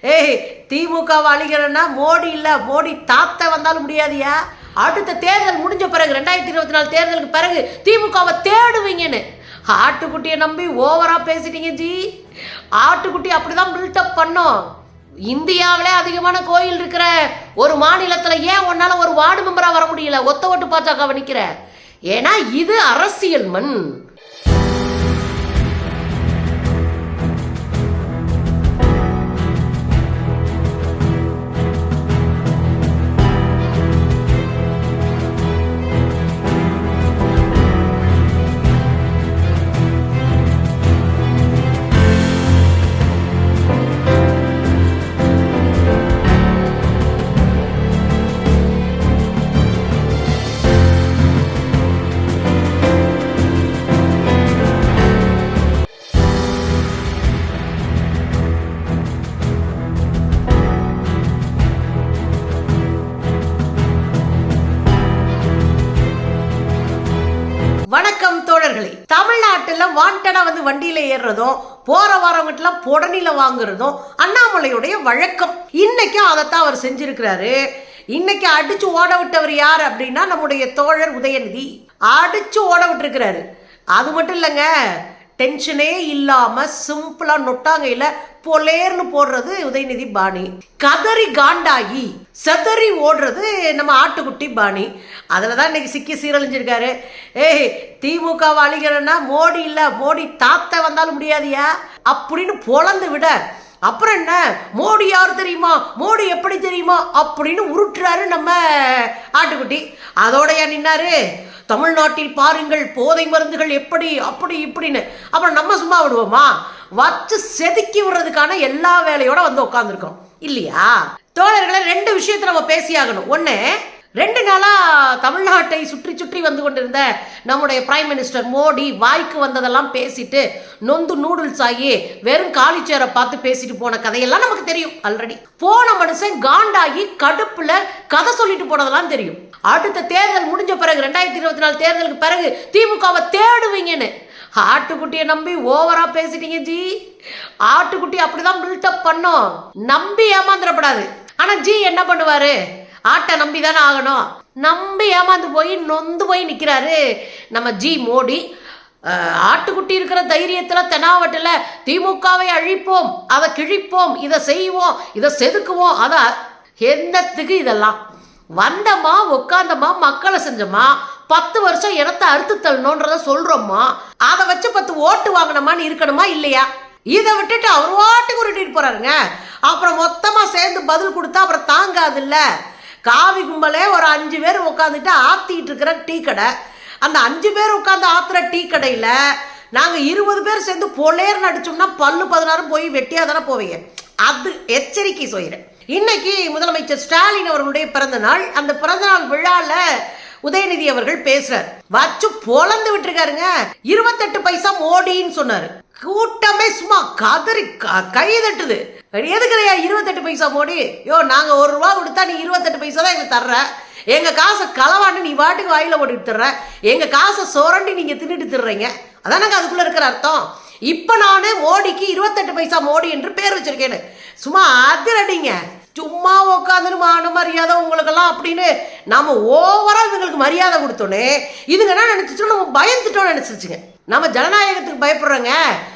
ஏய் திமுக அழிகிறன்னா மோடி இல்லை மோடி தாத்த வந்தாலும் முடியாதியா? அடுத்த தேர்தல் முடிஞ்ச பிறகு ரெண்டாயிரத்தி இருபத்தி நாலு தேர்தலுக்கு பிறகு திமுகவை தேடுவீங்கன்னு. ஆட்டுக்குட்டியை நம்பி ஓவரா பேசிட்டீங்க ஜி. ஆட்டுக்குட்டி அப்படிதான் பில்டப் பண்ணோம். இந்தியாவிலே அதிகமான கோயில் இருக்கிற ஒரு மாநிலத்தில் ஏன் உன்னால ஒரு வார்டு மெம்பராக வர முடியல? ஒத்த ஓட்டு பாஜக நிற்கிற ஏன்னா இது அரசியல் மண். வண்டியில ஏறுறதும் போற வரவங்கட்டெல்லாம் புடனில வாங்குறதும் அண்ணாமலையுடைய வழக்கம். இன்னைக்கும் அதைத்தான் அவர் செஞ்சிருக்கிறாரு. இன்னைக்கு அடிச்சு ஓட விட்டவர் யார் அப்படின்னா நம்முடைய தோழர் உதயநிதி. அடிச்சு ஓட விட்டுருக்கிறாரு. அது மட்டும் இல்லைங்க டென்ஷனே இல்லாம சிம்பிளா நொட்டாங்கையில பொலேர்னு போடுறது உதயநிதி பாணி. கதறி காண்டாகி செதறி ஓடுறது நம்ம ஆட்டுக்குட்டி பாணி. அதில் தான் இன்னைக்கு சிக்கி சீரழிஞ்சிருக்காரு. ஏய் திமுக அழிகிறன்னா மோடி இல்லை மோடி தாத்த வந்தாலும் முடியாதியா? அப்படின்னு பொழந்து விட அப்புறம் என்ன? மோடி யார் தெரியுமா? மோடி எப்படி தெரியுமா? அப்படின்னு உருட்டுறாரு நம்ம ஆட்டுக்குட்டி. அதோடைய நின்னாரு? தமிழ்நாட்டில் பாருங்கள் போதை மருந்துகள் எப்படி அப்படி இப்படின்னு. அப்புறம் நம்ம சும்மா விடுவோமா? வச்சு செதுக்கி விடுறதுக்கான எல்லா வேலையோட வந்து உட்காந்துருக்கோம் இல்லையா? தோழர்களை ரெண்டு விஷயத்தை நம்ம பேசியாகணும். ஒன்று ரெண்டு நாளாக தமிழ்நாட்டை சுற்றி சுற்றி வந்து கொண்டிருந்த நம்முடைய பிரைம் மினிஸ்டர் மோடி வாய்க்கு வந்ததெல்லாம் பேசிட்டு நொந்து நூடுல்ஸ் ஆகி வெறும் காலிச்சேரை பார்த்து பேசிட்டு போன கதையெல்லாம் நமக்கு தெரியும் ஆல்ரெடி போன மனுஷன் காண்டாகி கடுப்புல கதை சொல்லிட்டு போனதெல்லாம் தெரியும். அடுத்த தேர்தல் முடிஞ்ச பிறகு ரெண்டாயிரத்தி இருபத்தி நாலு தேர்தலுக்கு பிறகு திமுகவை தேடுவீங்கன்னு. ஆட்டுக்குட்டியை நம்பி ஓவரா பேசிட்டீங்க ஜி. ஆட்டுக்குட்டி அப்படிதான் பில்டப் பண்ணோம். நம்பி ஏமாந்துடப்படாது. ஆனா ஜி என்ன பண்ணுவாரு? ஆட்டை நம்பி தானே ஆகணும். நம்பி ஏமாந்து போய் நொந்து போய் நிற்கிறாரு நம்ம ஜி மோடி. ஆட்டுக்குட்டி இருக்கிற தைரியத்தில் தெனாவட்டில் திமுகவை அழிப்போம் அதை கிழிப்போம் இதை செய்வோம் இதை செதுக்குவோம் அதை என்னத்துக்கு இதெல்லாம்? வந்தமா உட்காந்தமா மக்களை செஞ்சோமா பத்து வருஷம் இடத்த அறுத்து தள்ளணுன்றத சொல்றோமா அதை வச்சு பத்து ஓட்டு வாங்கினோமான்னு இருக்கணுமா இல்லையா? இதை விட்டுட்டு அவர் வாட்டுக்கு உருட்டிட்டு போறாருங்க. அப்புறம் மொத்தமா சேர்ந்து பதில் கொடுத்தா அப்புறம் தாங்காதுல்ல. காவி கும்பலே ஒரு அஞ்சு பேர் உட்காந்துட்டு ஆத்திட்டு இருக்கிற டீ கடை. அந்த அஞ்சு பேர் உட்காந்து ஆத்துற டீ கடையில் நாங்கள் இருபது பேர் சேர்ந்து பொலேர்னு அடித்தோம்னா பல்லு பதினாறு போய் வெட்டியாக தானே போவீங்க. அது எச்சரிக்கை சொல்கிறேன் இன்னைக்கு முதலமைச்சர் ஸ்டாலின் அவர்களுடைய பிறந்த நாள் அந்த பிறந்த நாள் விழாவில் உதயநிதி அவர்கள் பேசுறார். வச்சு பொழந்து விட்டுருக்காருங்க. இருபத்தெட்டு பைசா மோடின்னு சொன்னாரு. கூட்டமே சும்மா கதறி க- கை தட்டுது. எதுக்குறையா இருபத்தெட்டு பைசா மோடி யோ நாங்க ஒரு ரூபா கொடுத்தா நீ இருபத்தெட்டு பைசா தான் எங்களுக்கு தர்ற. எங்க காசை களவாண்டு நீ வாட்டுக்கு வாயில போட்டு தர்ற. எங்க காசை சுரண்டி நீங்க தின்னுட்டு திர்றீங்க. அதானங்க அதுக்குள்ள இருக்கிற அர்த்தம்? இப்ப நான் மோடிக்கு இருபத்தெட்டு பைசா மோடி என்று பேர் வச்சிருக்கேன்னு சும்மா அதிரடிங்க. சும்மா உட்காந்துன்னு மான மரியாதை உங்களுக்கெல்லாம் அப்படின்னு நம்ம ஓவரா இவங்களுக்கு மரியாதை கொடுத்தோன்னே இதுங்க என்ன நினைச்சிட்டோம் நம்ம பயந்துட்டோம்னு நினைச்சிருச்சுங்க. நம்ம ஜனநாயகத்துக்கு பயப்படுறோங்க?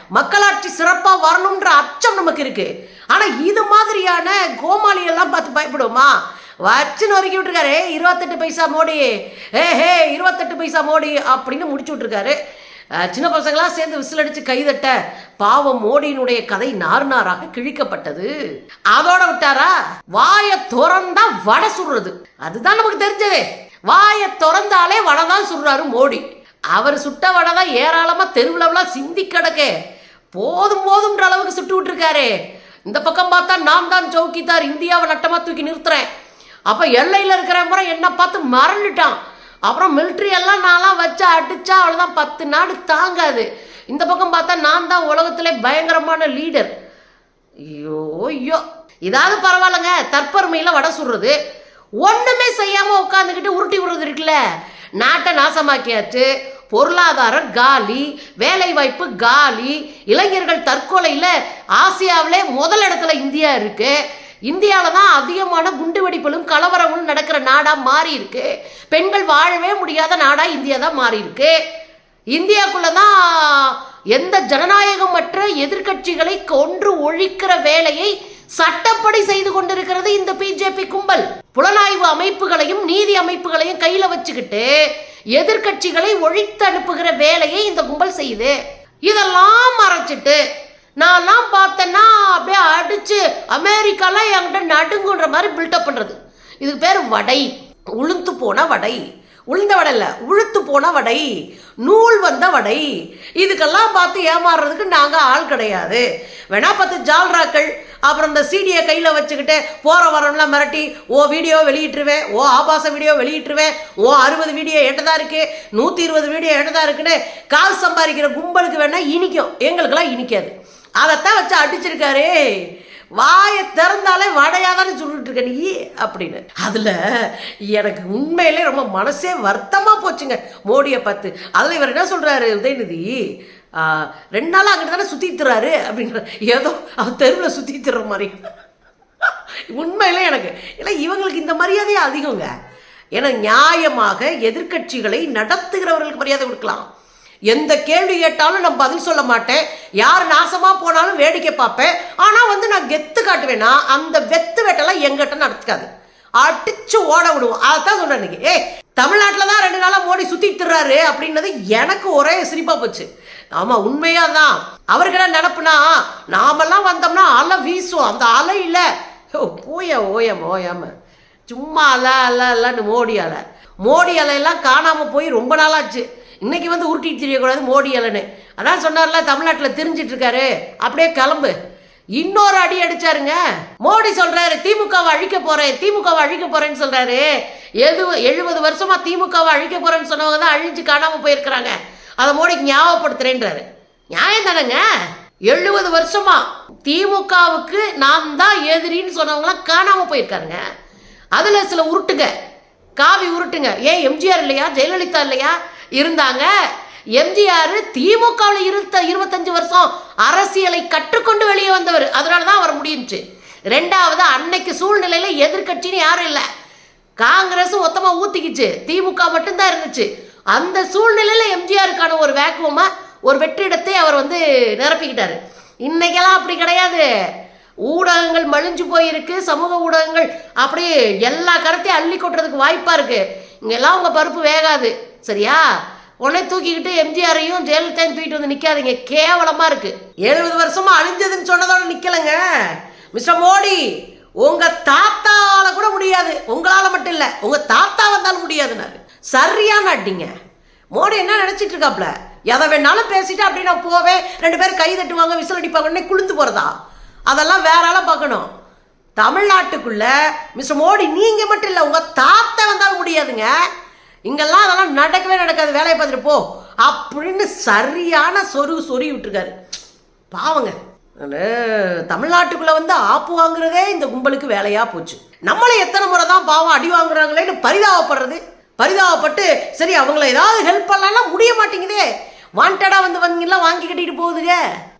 மக்களாட்சி சிறப்பாக வரணுன்ற அச்சம் நமக்கு இருக்கு. ஆனா இது மாதிரியான கோமாளியெல்லாம் பார்த்து பயப்படுவோமா? வச்சுன்னு ஒருக்கி விட்டுருக்காரு. இருபத்தெட்டு பைசா மோடி. ஏ ஹே இருபத்தெட்டு பைசா மோடி அப்படின்னு முடிச்சு விட்டுருக்காரு. சின்ன பசங்களாம் சேர்ந்து விசில் அடிச்சு கைதட்ட பாவம் மோடியினுடைய கதை நார் நாராக கிழிக்கப்பட்டது. அதோட விட்டாரா? வாயை திறந்தா வடை சுடுறது. அதுதான் நமக்கு தெரிஞ்சதே. வாயை திறந்தாலே வடை தான் சுடுறாரு மோடி. அவர் சுட்ட வடை தான் ஏராளமாக தெருவுலலாம் சிந்தி கிடக்கே. போதும் போதும்ன்ற அளவுக்கு சுட்டு விட்டுருக்காரு. இந்த பக்கம் பார்த்தா நான் தான் சௌக்கிதார் இந்தியாவை நட்டமாக தூக்கி நிறுத்துறேன். அப்போ எல்லையில் இருக்கிற முறை என்னை பார்த்து மறந்துட்டான். அப்புறம் மிலிட்ரி எல்லாம் நான்லாம் வச்சு அடித்தா அவ்வளோதான் பத்து நாடு தாங்காது. இந்த பக்கம் பார்த்தா நான் தான் உலகத்திலே பயங்கரமான லீடர் ஐயோ ஐயோ. இதாவது பரவாயில்லைங்க தற்பெருமையில் வடை சுடுறது. ஒன்றுமே செய்யாமல் உட்காந்துக்கிட்டு உருட்டி விடுறது இருக்குல்ல. நாட்டை நாசமாக்கியாச்சு. பொருளாதாரம் காலி வேலைவாய்ப்பு காலி. இளைஞர்கள் தற்கொலையில் ஆசியாவிலே முதல் இடத்துல இந்தியா இருக்கு. இந்தியாவில் தான் அதிகமான குண்டுவெடிப்புகளும் கலவரங்களும் நடக்கிற நாடாக மாறி இருக்கு பெண்கள் வாழவே முடியாத நாடாக இந்தியா தான் மாறி இருக்கு தான் எந்த ஜனநாயகமற்ற எதிர்க்கட்சிகளை கொன்று ஒழிக்கிற வேலையை சட்டப்படி செய்து கொண்டிருக்கிறது இந்த பிஜேபி கும்பல். புலனாய்வு அமைப்புகளையும் நீதி அமைப்புகளையும் கையில் வச்சுக்கிட்டு எதிர்க்கட்சிகளை ஒழித்து அனுப்புகிற வேலையை இந்த கும்பல் செய்யுது. இதெல்லாம் மறைச்சிட்டு நான்லாம் பார்த்தேன்னா அப்படியே அடிச்சு அமெரிக்காலாம் என்கிட்ட நடுங்குன்ற மாதிரி பில்டப் பண்றது. இதுக்கு பேர் வடை. உளுந்து போன வடை. உளுந்த வடை இல்லை உளுத்து போன வடை. நூல் வந்த வடை. இதுக்கெல்லாம் பார்த்து ஏமாறுறதுக்கு நாங்கள் ஆள் கிடையாது. வேணா பார்த்து ஜால்ராக்கள் அப்புறம் இந்த சீடியை கையில் வச்சுக்கிட்டு போகிற வரம்லாம் மிரட்டி ஓ வீடியோ வெளியிட்டுருவேன் ஓ ஆபாச வீடியோ வெளியிட்டுருவேன் ஓ அறுபது வீடியோ எட்டதாக இருக்கு நூற்றி இருபது வீடியோ எட்டதாக இருக்குன்னு காசு சம்பாதிக்கிற கும்பலுக்கு வேணால் இனிக்கும். எங்களுக்கெல்லாம் இனிக்காது. அதைத்தான் வச்சு அடிச்சிருக்காரு. வாயை திறந்தாலே வடையாக தானே சொல்லிட்டு இருக்க நீ அப்படின்னு. அதில் எனக்கு உண்மையிலே ரொம்ப மனசே வருத்தமாக போச்சுங்க. மோடியை பார்த்து. அதில் இவர் என்ன சொல்கிறாரு உதயநிதி ரெண்டு நாள் அங்கிட்டு தானே சுற்றித்துறாரு அப்படின்ற ஏதோ அவர் தெருவில் சுற்றித்துற மாதிரி. உண்மையிலே எனக்கு இல்லை இவங்களுக்கு இந்த மரியாதையே அதிகங்க. ஏன்னா நியாயமாக எதிர்க்கட்சிகளை நடத்துகிறவர்களுக்கு மரியாதை கொடுக்கலாம். எந்த கேள்வி கேட்டாலும் நான் பதில் சொல்ல மாட்டேன். யார் நாசமாக போனாலும் வேடிக்கை பார்ப்பேன். ஆனால் வந்து நான் கெத்து காட்டுவேன்னா அந்த வெத்து வெட்டெல்லாம் எங்கிட்ட நடத்துக்காது அடிச்சு ஓட விடுவோம். அதைத்தான் சொல்கிறேன் இன்னைக்கு. ஏ தமிழ்நாட்டில் தான் ரெண்டு நாளாக மோடி சுற்றிட்டுறாரு அப்படின்னது எனக்கு ஒரே சிரிப்பாக போச்சு. ஆமா உண்மையா தான் அவருக்கு என்ன நினப்புனா நாமெல்லாம் வந்தோம்னா அலை வீசும். அந்த அலை இல்லை போய ஓயம் ஓயாம சும்மா அலை அலை அலைன்னு மோடி அலை. மோடி அலையெல்லாம் காணாம போய் ரொம்ப நாளாச்சு. இன்னைக்கு வந்து உருட்டிட்டு தெரியக்கூடாது மோடி அலைன்னு. அதான் சொன்னார்ல தமிழ்நாட்டில் தெரிஞ்சிட்டு இருக்காரு அப்படியே கிளம்பு. இன்னொரு அடி அடிச்சாருங்க. மோடி சொல்றாரு திமுகவை அழிக்க போறேன் திமுகவை அழிக்க போறேன்னு சொல்றாரு. எது எழுபது வருஷமா திமுகவை அழிக்க போறேன்னு சொன்னவங்க தான் அழிஞ்சு காணாம போயிருக்கிறாங்க. அதை மோடிக்கு ஞாபகப்படுத்துறேன்றாரு. நியாயம் தானேங்க? எழுபது வருஷமா திமுகவுக்கு நான் தான் எதிரின்னு சொன்னவங்களாம் காணாமல் போயிருக்காருங்க. அதில் சில உருட்டுங்க. காவி உருட்டுங்க. ஏன் எம்ஜிஆர் இல்லையா? ஜெயலலிதா இல்லையா? இருந்தாங்க. எம்ஜிஆர் திமுகவில் இருத்த இருபத்தஞ்சு வருஷம் அரசியலை கற்றுக்கொண்டு வெளியே வந்தவர். அதனால தான் வர முடியுச்சு ரெண்டாவது அன்னைக்கு சூழ்நிலையில் எதிர்க்கட்சின்னு யாரும் இல்லை. காங்கிரஸ் மொத்தமாக ஊற்றிக்கிச்சு திமுக மட்டும்தான் இருந்துச்சு. அந்த சூழ்நிலையில் எம்ஜிஆருக்கான ஒரு வேக்குவமாக ஒரு வெற்றிடத்தை அவர் வந்து நிரப்பிக்கிட்டாரு. இன்னைக்கெல்லாம் அப்படி கிடையாது. ஊடகங்கள் மழிஞ்சு போயிருக்கு சமூக ஊடகங்கள் அப்படி எல்லா கருத்தையும் அள்ளி கொட்டுறதுக்கு வாய்ப்பாக இருக்குது இங்கெல்லாம் உங்கள் பருப்பு வேகாது சரியா? உடனே தூக்கிக்கிட்டு எம்ஜிஆரையும் ஜெயலலிதாவையும் தூக்கிட்டு வந்து நிற்காதீங்க கேவலமாக இருக்குது எழுபது வருஷமாக அழிஞ்சதுன்னு சொன்னதோட நிற்கலைங்க மிஸ்டர் மோடி உங்கள் தாத்தாவால் கூட முடியாது. உங்களால் மட்டும் இல்லை உங்கள் தாத்தா வந்தாலும் முடியாதுனாரு சரியான அடிங்க. மோடி என்ன நினச்சிட்டு இருக்காப்ல? எதை வேணாலும் பேசிட்டு அப்படி நான் போவேன். ரெண்டு பேரும் கை தட்டுவாங்க விசில் அடிப்பாங்கன்னு உடனே குளிந்து போகிறதா அதெல்லாம் வேற பார்க்கணும். தமிழ்நாட்டுக்குள்ள மிஸ்டர் மோடி நீங்கள் மட்டும் இல்லை உங்கள் தாத்தா வந்தாலும் முடியாதுங்க. இங்கெல்லாம் அதெல்லாம் நடக்கவே நடக்காது. வேலையை பார்த்துட்டு போ. அப்படின்னு சரியான சொரு சொறி விட்டுருக்காரு. பாவங்க. தமிழ்நாட்டுக்குள்ளே தமிழ்நாட்டுக்குள்ள வந்து ஆப்பு வாங்குறதே இந்த கும்பலுக்கு வேலையா போச்சு. நம்மளை எத்தனை முறை தான் பாவம் அடி வாங்குறாங்களேன்னு பரிதாபப்படுறது. பரிதாபப்பட்டு சரி அவங்கள ஏதாவது ஹெல்ப் பண்ணலாம் முடிய மாட்டேங்குதே. வாண்டடா வந்து வந்தீங்கலாம் வாங்கி கட்டிட்டு போகுதுங்க.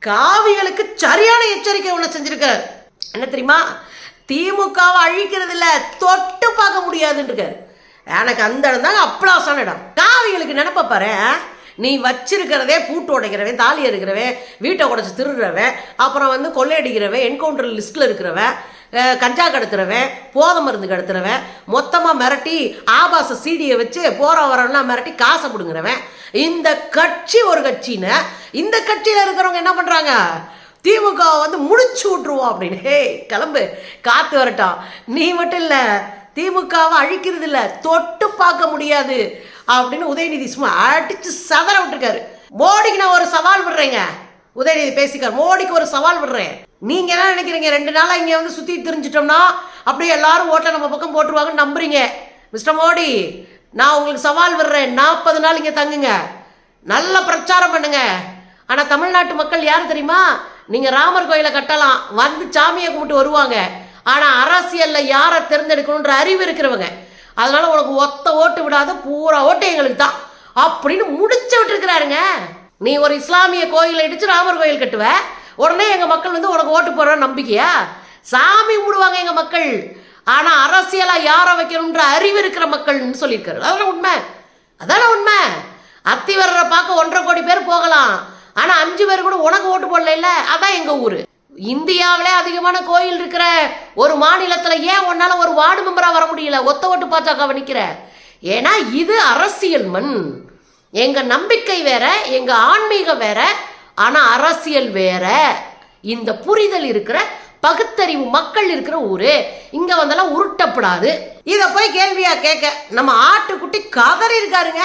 காவிகளுக்கு சரியான எச்சரிக்கை ஒன்று செஞ்சிருக்காரு என்ன தெரியுமா? திமுகவை அழிக்கிறது இல்லை தொட்டு பார்க்க முடியாதுன்றிருக்காரு எனக்கு அந்த இடம் தாங்க அப்ளாசான இடம். காவிகளுக்கு நினப்ப பாரு நீ வச்சிருக்கிறதே பூட்டு உடைக்கிறவன் தாலி இருக்கிறவன் வீட்டை உடச்சி திருடுறவன் அப்புறம் வந்து கொள்ளையடிக்கிறவன் என்கவுண்டர் லிஸ்ட்டில் இருக்கிறவன் கஞ்சா கடத்துறவன் போதை மருந்து கடத்துறவன் மொத்தமாக மிரட்டி ஆபாச சீடியை வச்சு போகிற வரவெல்லாம் மிரட்டி காசை பிடுங்குறவன். இந்த கட்சி ஒரு கட்சின்னு இந்த கட்சியில் இருக்கிறவங்க என்ன பண்ணுறாங்க திமுக வந்து முடிச்சு விட்ருவோம் அப்படின்னு. ஹே கிளம்பு. காத்து வரட்டும். நீ மட்டும் இல்லை திமுகவை அழிக்கிறது இல்லை தொட்டு பார்க்க முடியாது அப்படின்னு உதயநிதி சும்மா அடிச்சு சதற விட்டுருக்காரு. மோடிக்கு நான் ஒரு சவால் விடுறேங்க. உதயநிதி பேசிக்கார் மோடிக்கு ஒரு சவால் விடுறேன். நீங்க என்ன நினைக்கிறீங்க? ரெண்டு நாளா இங்க வந்து சுத்தி தெரிஞ்சிட்டோம்னா அப்படியே எல்லாரும் ஓட்டை நம்ம பக்கம் போட்டுருவாங்கன்னு நம்புறீங்க. மிஸ்டர் மோடி நான் உங்களுக்கு சவால் விடுறேன். நாற்பது நாள் இங்க தங்குங்க. நல்ல பிரச்சாரம் பண்ணுங்க. ஆனா தமிழ்நாட்டு மக்கள் யார் தெரியுமா? நீங்க ராமர் கோயிலை கட்டலாம். வந்து சாமியை கும்பிட்டு வருவாங்க. ஆனா அரசியல்ல யாரை தேர்ந்தெடுக்கணுன்ற அறிவு இருக்கிறவங்க. அதனால உனக்கு ஒத்த ஓட்டு விடாத பூரா ஓட்டு எங்களுக்கு தான். அப்படின்னு முடிச்சு விட்டுருக்கிறாருங்க. நீ ஒரு இஸ்லாமிய கோயிலை இடிச்சு ராமர் கோயில் கட்டுவ. உடனே எங்கள் மக்கள் வந்து உனக்கு ஓட்டு போடுற நம்பிக்கையா? சாமி கும்பிடுவாங்க எங்கள் மக்கள். ஆனால் அரசியலாக யாரை வைக்கணுன்ற அறிவு இருக்கிற மக்கள்னு சொல்லியிருக்காரு. அதெல்லாம் உண்மை. அதான உண்மை. அத்தி வர்ற பார்க்க ஒன்றரை கோடி பேர் போகலாம். ஆனால் அஞ்சு பேர் கூட உனக்கு ஓட்டு போடல அதான் எங்கள் ஊர். இந்தியாவிலே அதிகமான கோயில் இருக்கிற ஒரு மாநிலத்தில் ஏன் உன்னால் ஒரு வார்டு மெம்பராக வர முடியல? ஒத்த ஓட்டு பாஜக நிற்கிற ஏன்னா இது அரசியல் மண். எங்கள் நம்பிக்கை வேற எங்கள் ஆன்மீகம் வேற ஆனால் அரசியல் வேற. இந்த புரிதல் இருக்கிற பகுத்தறிவு மக்கள் இருக்கிற ஊரு. இங்க வந்தெல்லாம் உருட்டப்படாது. இத போய் கேள்வியா கேட்க நம்ம ஆட்டுக்குட்டி கதறி இருக்காருங்க.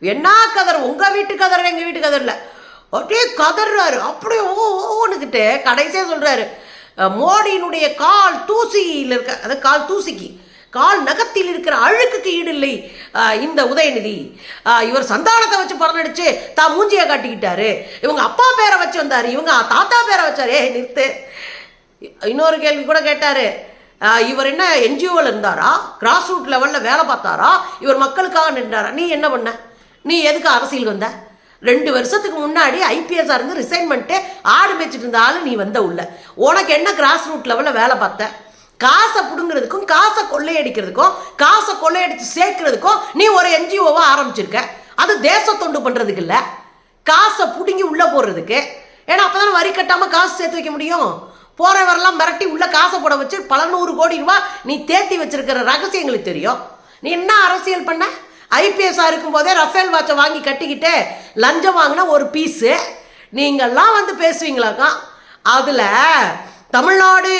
என்ன கதர்? உங்க வீட்டு கதர் எங்க வீட்டு கதர்ல அப்படியே கதறாரு. அப்படியே ஓ ஓன்னுக்கிட்டு கடைசியே சொல்றாரு. மோடியினுடைய கால் தூசியில் இருக்க அது கால் தூசிக்கு. கால் நகத்தில் இருக்கிற அழுக்குக்கு ஈடில்லை இல்லை இந்த உதயநிதி. இவர் சந்தானத்தை வச்சு பறந்தடிச்சு தான் மூஞ்சியை காட்டிக்கிட்டாரு. இவங்க அப்பா பேரை வச்சு வந்தார் இவங்க தாத்தா பேரை வச்சார். ஏ நிறுத்து. இன்னொரு கேள்வி கூட கேட்டார். இவர் என்ன என்ஜிஓவில் இருந்தாரா? கிராஸ் ரூட் லெவலில் வேலை பார்த்தாரா? இவர் மக்களுக்காக நின்றாரா? நீ என்ன பண்ண? நீ எதுக்கு அரசியல் வந்த? ரெண்டு வருஷத்துக்கு முன்னாடி ஐபிஎஸ்ஆர் இருந்து ரிசைன் பண்ணிட்டு ஆடு மேய்ச்சிட்டு இருந்த நீ வந்த உள்ள. உனக்கு என்ன கிராஸ் ரூட் லெவலில் வேலை பார்த்த? காசை பிடுங்கிறதுக்கும் காசை கொள்ளையடிக்கிறதுக்கும் காசை கொள்ளையடித்து சேர்க்கறதுக்கும் நீ ஒரு என்ஜிஓவை ஆரம்பிச்சிருக்க. அது தேச தொண்டு பண்ணுறதுக்கு இல்லை. காசை பிடுங்கி உள்ளே போடுறதுக்கு. ஏன்னா அப்போ தானே வரி கட்டாமல் காசு சேர்த்து வைக்க முடியும்? போகிறவரெல்லாம் மிரட்டி உள்ளே காசை போட வச்சு பல நூறு கோடி ரூபா நீ தேத்தி வச்சிருக்கிற ரகசியம் எங்களுக்கு தெரியும். நீ என்ன அரசியல் பண்ண? ஐபிஎஸ்ஸாக இருக்கும்போதே ரஃபேல் வாட்சை வாங்கி கட்டிக்கிட்டு லஞ்சம் வாங்கின ஒரு பீஸு. நீங்கள்லாம் வந்து பேசுவீங்களாக்கா? அதில் தமிழ்நாடு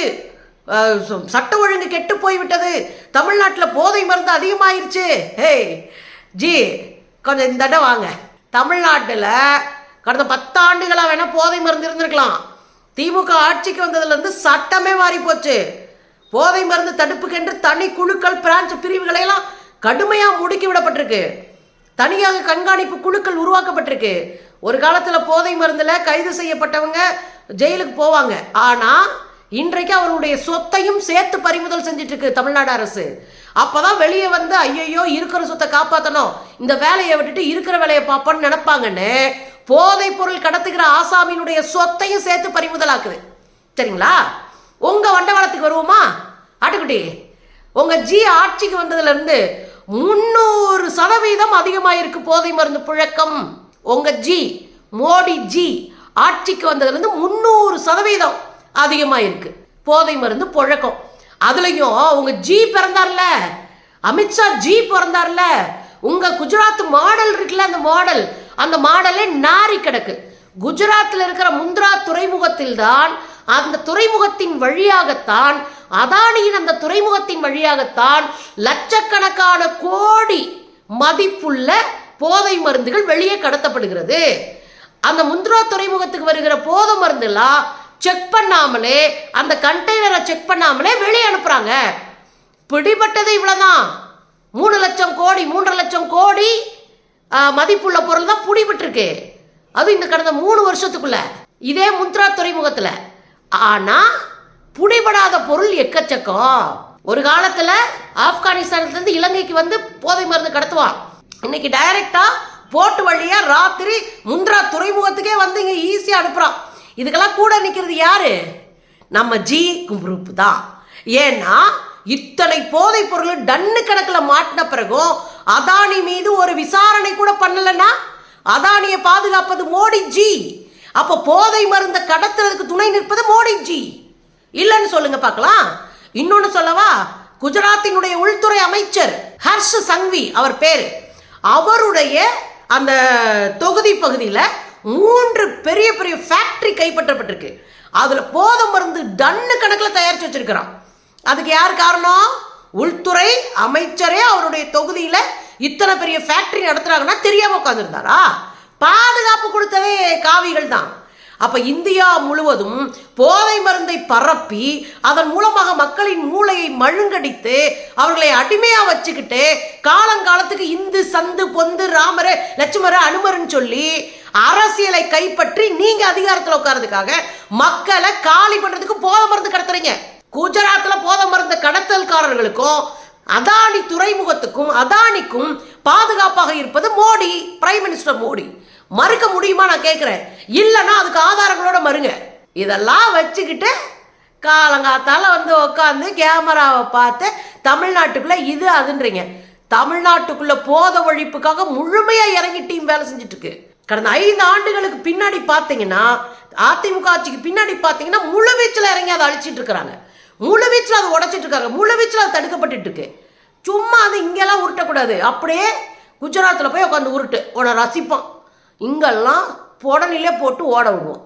சட்ட ஒழுங்கு கெட்டு போய்விட்டது. தமிழ்நாட்டில் போதை மருந்து அதிகமாயிருச்சு. ஹேய் ஜி கொஞ்சம் இந்த இடம் வாங்க. தமிழ்நாட்டில் கடந்த பத்தாண்டுகளாக வேணால் போதை மருந்து இருந்திருக்கலாம். திமுக ஆட்சிக்கு வந்ததுலேருந்து சட்டமே மாறி போச்சு போதை மருந்து தடுப்புக்கென்று தனி குழுக்கள் பிரான்ச் பிரிவுகளையெல்லாம் கடுமையாக முடுக்கி விடப்பட்டிருக்கு. தனியாக கண்காணிப்பு குழுக்கள் உருவாக்கப்பட்டிருக்கு. ஒரு காலத்தில் போதை மருந்தில் கைது செய்யப்பட்டவங்க ஜெயிலுக்கு போவாங்க. ஆனால் இன்றைக்கு அவருடைய சொத்தையும் சேர்த்து பறிமுதல் செஞ்சுட்டு இருக்கு தமிழ்நாடு அரசு. அப்பதான் வெளியே வந்து ஐயையோ இருக்கிற சொத்தை காப்பாற்றணும் இந்த வேலையை விட்டுட்டு இருக்கிற வேலையை பார்ப்போன்னு நினைப்பாங்கன்னு போதைப் பொருள் கடத்துகிற ஆசாமியினுடைய சொத்தையும் சேர்த்து பறிமுதலாக்குது. சரிங்களா உங்க வண்டவாளத்துக்கு வருவோமா? ஆட்டுக்குட்டி உங்க ஜி ஆட்சிக்கு வந்ததுல இருந்து முன்னூறு சதவீதம் அதிகமாயிருக்கு போதை மருந்து புழக்கம். உங்க ஜி மோடி ஜி ஆட்சிக்கு வந்ததுல இருந்து முன்னூறு அதிகமாக இருக்குது போதை மருந்து புழக்கம். அதுலேயும் அவங்க ஜி பிறந்தார்ல அமித்ஷா ஜி பிறந்தார்ல உங்கள் குஜராத் மாடல் இருக்குல்ல அந்த மாடல் அந்த மாடலே நாரி கிடக்கு. குஜராத்தில் இருக்கிற முந்த்ரா துறைமுகத்தில் தான் அந்த துறைமுகத்தின் வழியாகத்தான் அதானியின் அந்த துறைமுகத்தின் வழியாகத்தான் லட்சக்கணக்கான கோடி மதிப்புள்ள போதை மருந்துகள் வெளியே கடத்தப்படுகிறது. அந்த முந்திரா துறைமுகத்துக்கு வருகிற போதை மருந்துலாம் செக் பண்ணாமலே அந்த கண்டெய்னரை செக் பண்ணாமலே வெளியே அனுப்புறாங்க. பிடிபட்டது இவ்வளோதான் மூணு லட்சம் கோடி மூன்றரை லட்சம் கோடி மதிப்புள்ள பொருள் தான் பிடிபட்டிருக்கு. அது இந்த கடந்த மூணு வருஷத்துக்குள்ள இதே முந்த்ரா துறைமுகத்தில். ஆனால் பிடிபடாத பொருள் எக்கச்சக்கம். ஒரு காலத்தில் ஆப்கானிஸ்தான்லேருந்து இலங்கைக்கு வந்து போதை மருந்து கடத்துவான். இன்னைக்கு டைரக்டாக போட்டு வழியாக ராத்திரி முந்த்ரா துறைமுகத்துக்கே வந்து இங்கே ஈஸியாக அனுப்புகிறான் இதுக்கெல்லாம் கூட நிற்கிறது யாரு? நம்ம ஜி குரூப் தான். ஏன்னா இத்தனை போதைப் பொருள் டன்னு கணக்கில் மாட்டின பிறகும் அதானி மீது ஒரு விசாரணை கூட பண்ணலன்னா அதானியை பாதுகாப்பது மோடி ஜி. அப்போ போதை மருந்த கடத்துறதுக்கு துணை நிற்பது மோடி ஜி. இல்லைன்னு சொல்லுங்க பார்க்கலாம். இன்னொன்னு சொல்லவா? குஜராத்தினுடைய உள்துறை அமைச்சர் ஹர்ஷ் சங்வி அவர் பேர். அவருடைய அந்த தொகுதி பகுதியில் மூன்று பெரிய பெரிய ஃபேக்ட்ரி கைப்பற்றப்பட்டிருக்கு. அதில் போதை மருந்து டன்னு கணக்கில் தயாரித்து வச்சிருக்கிறான். அதுக்கு யார் காரணம்? உள்துறை அமைச்சரே அவருடைய தொகுதியில் இத்தனை பெரிய ஃபேக்ட்ரி நடத்துகிறாங்கன்னா தெரியாமல் உட்காந்துருந்தாரா பாதுகாப்பு கொடுத்ததே காவிகள் தான். அப்ப இந்தியா முழுவதும் போதை மருந்தை பரப்பி அதன் மூலமாக மக்களின் மூளையை மழுங்கடித்து அவர்களை அடிமையா வச்சுக்கிட்டு காலங்காலத்துக்கு இந்து சந்து பொந்து ராமரு லட்சுமர அனுமருன்னு சொல்லி அரசியலை கைப்பற்றி நீங்க அதிகாரத்தில் உட்கார்றதுக்காக மக்களை காலி பண்றதுக்கு போதை மருந்து கடத்துறீங்க. குஜராத்தில் போதை மருந்து கடத்தல்காரர்களுக்கும் அதானி துறைமுகத்துக்கும் அதானிக்கும் பாதுகாப்பாக இருப்பது மோடி பிரைம் மினிஸ்டர் மோடி. மறுக்க முடியுமா நான் கேட்குறேன் இல்லைன்னா அதுக்கு ஆதாரங்களோட மறுங்க. இதெல்லாம் வச்சுக்கிட்டு காலங்காத்தால வந்து உட்காந்து கேமராவை பார்த்து தமிழ்நாட்டுக்குள்ளே இது அதுன்றீங்க. தமிழ்நாட்டுக்குள்ள போத ஒழிப்புக்காக முழுமையாக இறங்கி டீம் வேலை செஞ்சுட்டு இருக்கு கடந்த ஐந்து ஆண்டுகளுக்கு பின்னாடி பார்த்தீங்கன்னா அதிமுக ஆட்சிக்கு பின்னாடி பார்த்தீங்கன்னா முழுவீச்சில் இறங்கி அதை அழிச்சிட்டு இருக்கிறாங்க. முழுவீச்சில் அதை உடச்சிட்டு இருக்காங்க. முழுவீச்சில் அது தடுக்கப்பட்டு இருக்கு. சும்மா அது இங்கெல்லாம் உருட்டக்கூடாது. அப்படியே குஜராத்தில் போய் உட்காந்து உருட்டு. உன ரசிப்பான். இங்கெல்லாம் புடனிலே போட்டு ஓட விடுவோம்.